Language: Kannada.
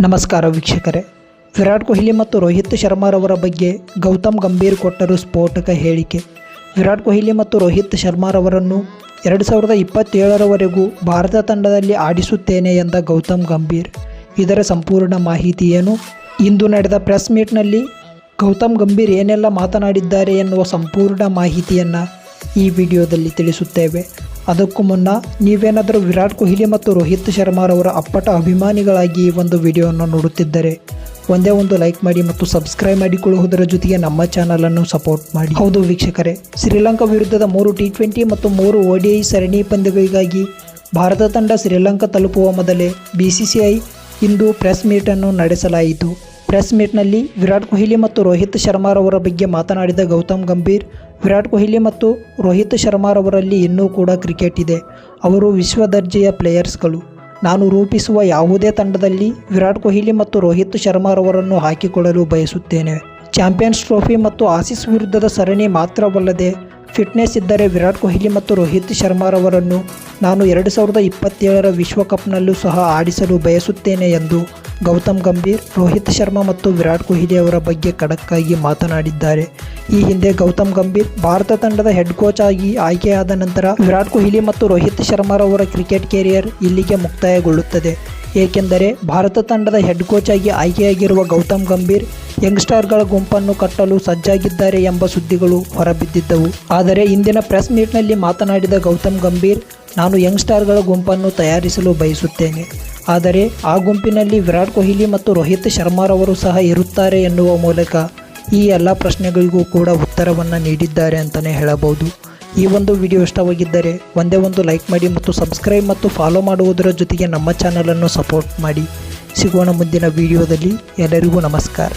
ನಮಸ್ಕಾರ ವೀಕ್ಷಕರೇ. ವಿರಾಟ್ ಕೊಹ್ಲಿ ಮತ್ತು ರೋಹಿತ್ ಶರ್ಮಾರವರ ಬಗ್ಗೆ ಗೌತಮ್ ಗಂಭೀರ್ ಕೊಟ್ಟರು ಸ್ಫೋಟಕ ಹೇಳಿಕೆ. ವಿರಾಟ್ ಕೊಹ್ಲಿ ಮತ್ತು ರೋಹಿತ್ ಶರ್ಮಾರವರನ್ನು ಎರಡು ಸಾವಿರದ ಇಪ್ಪತ್ತೇಳರವರೆಗೂ ಭಾರತ ತಂಡದಲ್ಲಿ ಆಡಿಸುತ್ತೇನೆ ಎಂದ ಗೌತಮ್ ಗಂಭೀರ್. ಇದರ ಸಂಪೂರ್ಣ ಮಾಹಿತಿ ಏನು? ಇಂದು ನಡೆದ ಪ್ರೆಸ್ ಮೀಟ್ನಲ್ಲಿ ಗೌತಮ್ ಗಂಭೀರ್ ಏನೆಲ್ಲ ಮಾತನಾಡಿದ್ದಾರೆ ಎನ್ನುವ ಸಂಪೂರ್ಣ ಮಾಹಿತಿಯನ್ನು ಈ ವಿಡಿಯೋದಲ್ಲಿ ತಿಳಿಸುತ್ತೇವೆ. ಅದಕ್ಕೂ ಮುನ್ನ ನೀವೇನಾದರೂ ವಿರಾಟ್ ಕೊಹ್ಲಿ ಮತ್ತು ರೋಹಿತ್ ಶರ್ಮಾರವರ ಅಪ್ಪಟ ಅಭಿಮಾನಿಗಳಾಗಿ ಒಂದು ವಿಡಿಯೋವನ್ನು ನೋಡುತ್ತಿದ್ದರೆ ಒಂದೇ ಒಂದು ಲೈಕ್ ಮಾಡಿ ಮತ್ತು ಸಬ್ಸ್ಕ್ರೈಬ್ ಮಾಡಿಕೊಳ್ಳುವುದರ ಜೊತೆಗೆ ನಮ್ಮ ಚಾನಲನ್ನು ಸಪೋರ್ಟ್ ಮಾಡಿ. ಹೌದು ವೀಕ್ಷಕರೇ, ಶ್ರೀಲಂಕಾ ವಿರುದ್ಧದ ಮೂರು ಟಿ ಟ್ವೆಂಟಿ ಮತ್ತು ಮೂರು ಒಡಿಐ ಸರಣಿ ಪಂದ್ಯಗಳಿಗಾಗಿ ಭಾರತ ತಂಡ ಶ್ರೀಲಂಕಾ ತಲುಪುವ ಮೊದಲೇ ಬಿ ಸಿ ಸಿ ಐ ಇಂದು ಪ್ರೆಸ್ ಮೀಟನ್ನು ನಡೆಸಲಾಯಿತು. ಪ್ರೆಸ್ ಮೀಟ್ನಲ್ಲಿ ವಿರಾಟ್ ಕೊಹ್ಲಿ ಮತ್ತು ರೋಹಿತ್ ಶರ್ಮಾರವರ ಬಗ್ಗೆ ಮಾತನಾಡಿದ ಗೌತಮ್ ಗಂಭೀರ್, ವಿರಾಟ್ ಕೊಹ್ಲಿ ಮತ್ತು ರೋಹಿತ್ ಶರ್ಮಾರವರಲ್ಲಿ ಇನ್ನೂ ಕೂಡ ಕ್ರಿಕೆಟ್ ಇದೆ. ಅವರು ವಿಶ್ವ ದರ್ಜೆಯ ಪ್ಲೇಯರ್ಸ್ಗಳು. ನಾನು ರೂಪಿಸುವ ಯಾವುದೇ ತಂಡದಲ್ಲಿ ವಿರಾಟ್ ಕೊಹ್ಲಿ ಮತ್ತು ರೋಹಿತ್ ಶರ್ಮಾರವರನ್ನು ಹಾಕಿಕೊಳ್ಳಲು ಬಯಸುತ್ತೇನೆ. ಚಾಂಪಿಯನ್ಸ್ ಟ್ರೋಫಿ ಮತ್ತು ಆಸೀಸ್ ವಿರುದ್ಧದ ಸರಣಿ ಮಾತ್ರವಲ್ಲದೆ, ಫಿಟ್ನೆಸ್ ಇದ್ದರೆ ವಿರಾಟ್ ಕೊಹ್ಲಿ ಮತ್ತು ರೋಹಿತ್ ಶರ್ಮಾರವರನ್ನು ನಾನು ಎರಡು ಸಾವಿರದ ಇಪ್ಪತ್ತೇಳರ ವಿಶ್ವಕಪ್ನಲ್ಲೂ ಸಹ ಆಡಿಸಲು ಬಯಸುತ್ತೇನೆ ಎಂದು ಗೌತಮ್ ಗಂಭೀರ್, ರೋಹಿತ್ ಶರ್ಮಾ ಮತ್ತು ವಿರಾಟ್ ಕೊಹ್ಲಿ ಅವರ ಬಗ್ಗೆ ಖಡಕ್ಕಾಗಿ ಮಾತನಾಡಿದ್ದಾರೆ. ಈ ಹಿಂದೆ ಗೌತಮ್ ಗಂಭೀರ್, ಭಾರತ ತಂಡದ ಹೆಡ್ ಕೋಚ್ ಆಗಿ ಆಯ್ಕೆಯಾದ ನಂತರ ವಿರಾಟ್ ಕೊಹ್ಲಿ ಮತ್ತು ರೋಹಿತ್ ಶರ್ಮಾರವರ ಕ್ರಿಕೆಟ್ ಕೆರಿಯರ್ ಇಲ್ಲಿಗೆ ಮುಕ್ತಾಯಗೊಳ್ಳುತ್ತದೆ. ಏಕೆಂದರೆ ಭಾರತ ತಂಡದ ಹೆಡ್ ಕೋಚ್ ಆಗಿ ಆಯ್ಕೆಯಾಗಿರುವ ಗೌತಮ್ ಗಂಭೀರ್ ಯಂಗ್ಸ್ಟಾರ್ಗಳ ಗುಂಪನ್ನು ಕಟ್ಟಲು ಸಜ್ಜಾಗಿದ್ದಾರೆ ಎಂಬ ಸುದ್ದಿಗಳು ಹೊರಬಿದ್ದಿದ್ದವು. ಆದರೆ ಇಂದಿನ ಪ್ರೆಸ್ ಮೀಟ್ನಲ್ಲಿ ಮಾತನಾಡಿದ ಗೌತಮ್ ಗಂಭೀರ್ ನಾನು ಯಂಗ್ಸ್ಟಾರ್ಗಳ ಗುಂಪನ್ನು ತಯಾರಿಸಲು ಬಯಸುತ್ತೇನೆ. ಆದರೆ ಆ ಗುಂಪಿನಲ್ಲಿ ವಿರಾಟ್ ಕೊಹ್ಲಿ ಮತ್ತು ರೋಹಿತ್ ಶರ್ಮಾರವರು ಸಹ ಇರುತ್ತಾರೆ ಎನ್ನುವ ಮೂಲಕ ಈ ಎಲ್ಲ ಪ್ರಶ್ನೆಗಳಿಗೂ ಕೂಡ ಉತ್ತರವನ್ನು ನೀಡಿದ್ದಾರೆ ಅಂತಲೇ ಹೇಳಬಹುದು. ಈ ಒಂದು ವಿಡಿಯೋ ಇಷ್ಟವಾಗಿದ್ದರೆ ಒಂದೇ ಒಂದು ಲೈಕ್ ಮಾಡಿ ಮತ್ತು ಸಬ್ಸ್ಕ್ರೈಬ್ ಮತ್ತು ಫಾಲೋ ಮಾಡುವುದರ ಜೊತೆಗೆ ನಮ್ಮ ಚಾನಲನ್ನು ಸಪೋರ್ಟ್ ಮಾಡಿ. ಸಿಗೋಣ ಮುಂದಿನ ವಿಡಿಯೋದಲ್ಲಿ. ಎಲ್ಲರಿಗೂ ನಮಸ್ಕಾರ.